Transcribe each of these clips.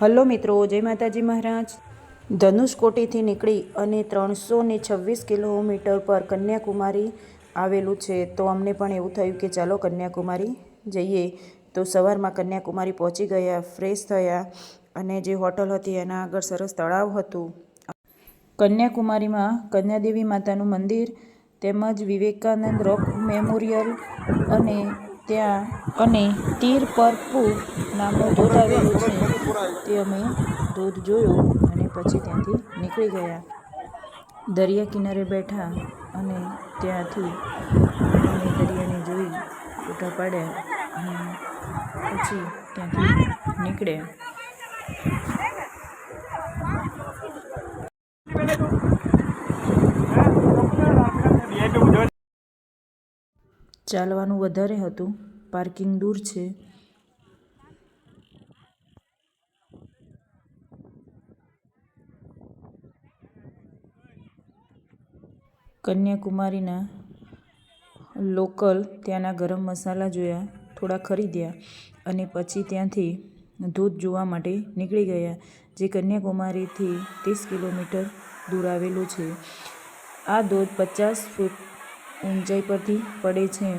Hello મિત્રો, જય માતાજી મહારાજ. ધનુષકોટીથી નીકળી અને ત્રણસો ને છવ્વીસ કિલોમીટર પર કન્યાકુમારી આવેલું છે. તો અમને પણ એવું થયું કે ચાલો કન્યાકુમારી જઈએ. તો સવારમાં કન્યાકુમારી પહોંચી ગયા, ફ્રેશ થયા અને જે હોટલ હતી એના આગળ સરસ તળાવ હતું. કન્યાકુમારીમાં કન્યાદેવી માતાનું મંદિર તેમજ વિવેકાનંદ રોક મેમોરિયલ અને ત્યાં અને તીર પર પુ નામનું ધોધ આવેલું છે. તે અમે ધોધ જોયું અને પછી ત્યાંથી નીકળી ગયા. દરિયા કિનારે બેઠા અને ત્યાંથી અમે દરિયાને જોઈ ફોટા પાડ્યા અને પછી ત્યાંથી નીકળ્યા. ચાલવાનું વધારે હતું. પાર્કિંગ દૂર છે. કન્યાકુમારીના લોકલ ત્યાંના ગરમ મસાલા જોયા, થોડા ખરીદ્યા અને પછી ત્યાંથી ધોધ જોવા માટે નીકળી ગયા, જે કન્યાકુમારીથી ત્રીસ કિલોમીટર દૂર આવેલું છે. આ ધોધ પચાસ ફૂટ ઊંચાઈ પરથી પડે છે.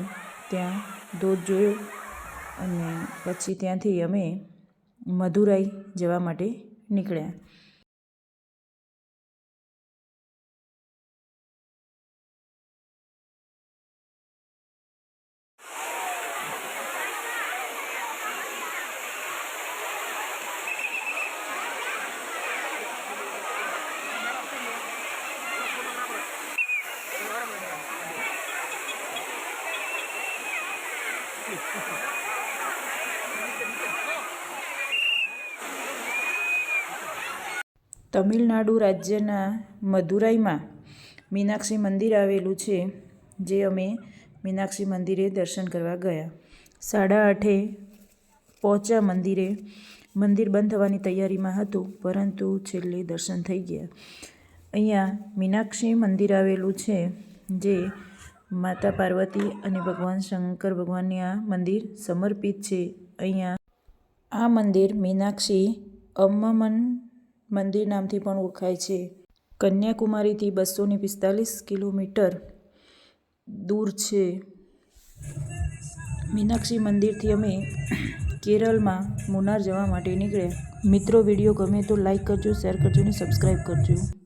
ત્યાં ધોધ જોયો અને પછી ત્યાંથી અમે મદુરાઈ જવા માટે નીકળ્યા. તમિલનાડુ રાજ્યના મદુરાઈમાં મીનાક્ષી મંદિર આવેલું છે, જે અમે મીનાક્ષી મંદિરે દર્શન કરવા ગયા. સાડા આઠે પહોંચ્યા મંદિરે. મંદિર બંધ થવાની તૈયારીમાં હતું, પરંતુ છેલ્લે દર્શન થઈ ગયા. અહીંયા મીનાક્ષી મંદિર આવેલું છે, જે માતા પાર્વતી અને ભગવાન શંકર ભગવાનને આ મંદિર સમર્પિત છે. અહીંયા આ મંદિર મીનાક્ષી અમ્મમન મંદિર નામથી પણ ઓળખાય છે. કન્યાકુમારીથી બસો ને પિસ્તાલીસ કિલોમીટર દૂર છે. મીનાક્ષી મંદિરથી અમે કેરળમાં મુનાર જવા માટે નીકળ્યા. મિત્રો, વીડિયો ગમે તો લાઈક કરજો, શેર કરજો અને સબસ્ક્રાઈબ કરજો.